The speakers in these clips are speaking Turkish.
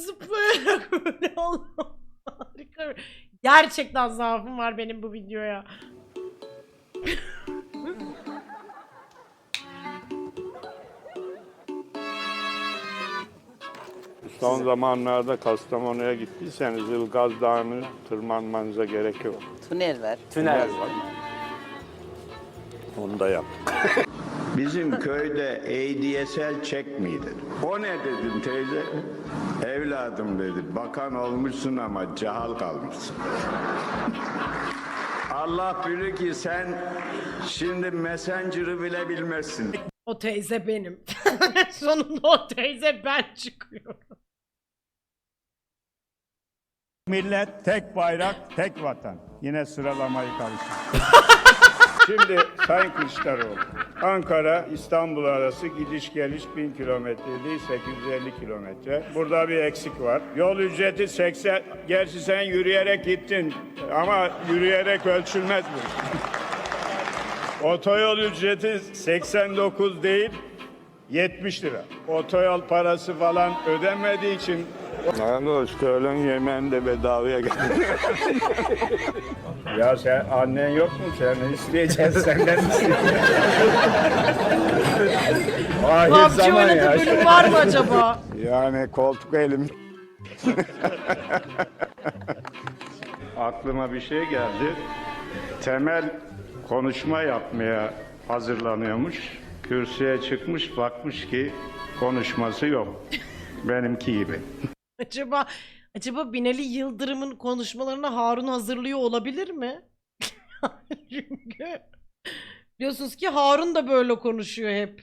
zıplayarak oldu. Harika. Gerçekten zaafım var benim bu videoya. Son zamanlarda Kastamonu'ya gittiyseniz Ilgaz Dağı'nı tırmanmanıza gerek yok. Tünel var. Tünel var. Onu da yap. Bizim köyde ADSL çekmiydi. O ne dedim teyze? Evladım dedi. Bakan olmuşsun ama cahal kalmışsın. Allah bilir ki sen şimdi Messenger'ı bile bilmezsin. O teyze benim. Sonunda o teyze ben çıkıyorum. Millet, tek bayrak, tek vatan. Yine sıralamayı karıştırdım. Şimdi Sayın Kılıçdaroğlu, Ankara İstanbul arası gidiş geliş 1000 kilometre değil 850 kilometre. Burada bir eksik var. Yol ücreti 80, gerçi sen yürüyerek gittin ama yürüyerek ölçülmez bu. Otoyol ücreti 89 değil 70 lira. Otoyol parası falan ödenmediği için işte öğlen yemeğini de bedavaya geldi. ya sen annen yok mu? Sen ne isteyeceksin senden isteyeceksin. Ahir PUBG zaman oynadığı ya. bölüm var mı acaba? Yani koltuk elim. Aklıma bir şey geldi. Temel konuşma yapmaya hazırlanıyormuş. Kürsüye çıkmış bakmış ki konuşması yok. Benimki gibi. Acaba acaba Binali Yıldırım'ın konuşmalarını Harun hazırlıyor olabilir mi? Çünkü biliyorsunuz ki Harun da böyle konuşuyor hep.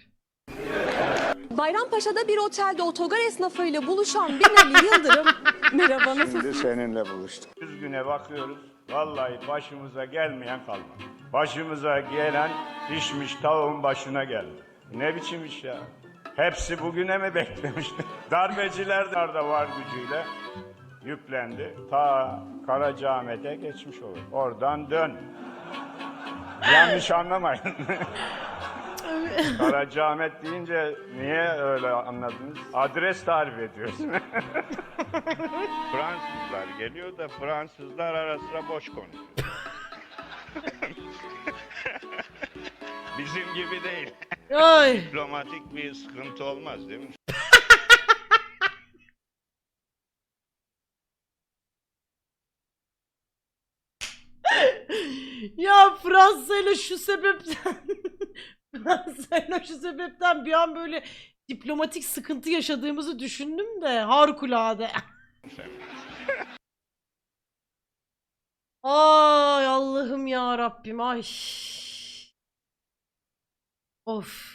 Bayrampaşa'da bir otelde otogar esnafıyla buluşan Binali Yıldırım merhaba nasılsınız? Şimdi seninle buluştuk. Yüz güne bakıyoruz. Vallahi başımıza gelmeyen kalmadı. Başımıza gelen pişmiş tavuğun başına geldi. Ne biçim iş ya? Hepsi bugüne mi beklemiş? Darbeciler de var gücüyle yüklendi. Ta Karacaahmet'e geçmiş olur. Oradan dön. Yanlış anlamayın. Karacaahmet deyince niye öyle anladınız? Adres tarif ediyoruz. Fransızlar geliyor da Fransızlar ara sıra boş konuşuyor. Bizim gibi değil. Ay. Diplomatik bir sıkıntı olmaz değil mi? Ya Fransa ile şu sebepten Fransa ile şu sebepten bir an böyle diplomatik sıkıntı yaşadığımızı düşündüm de harikulade. Ay Allah'ım ya Rabbim ay. Of.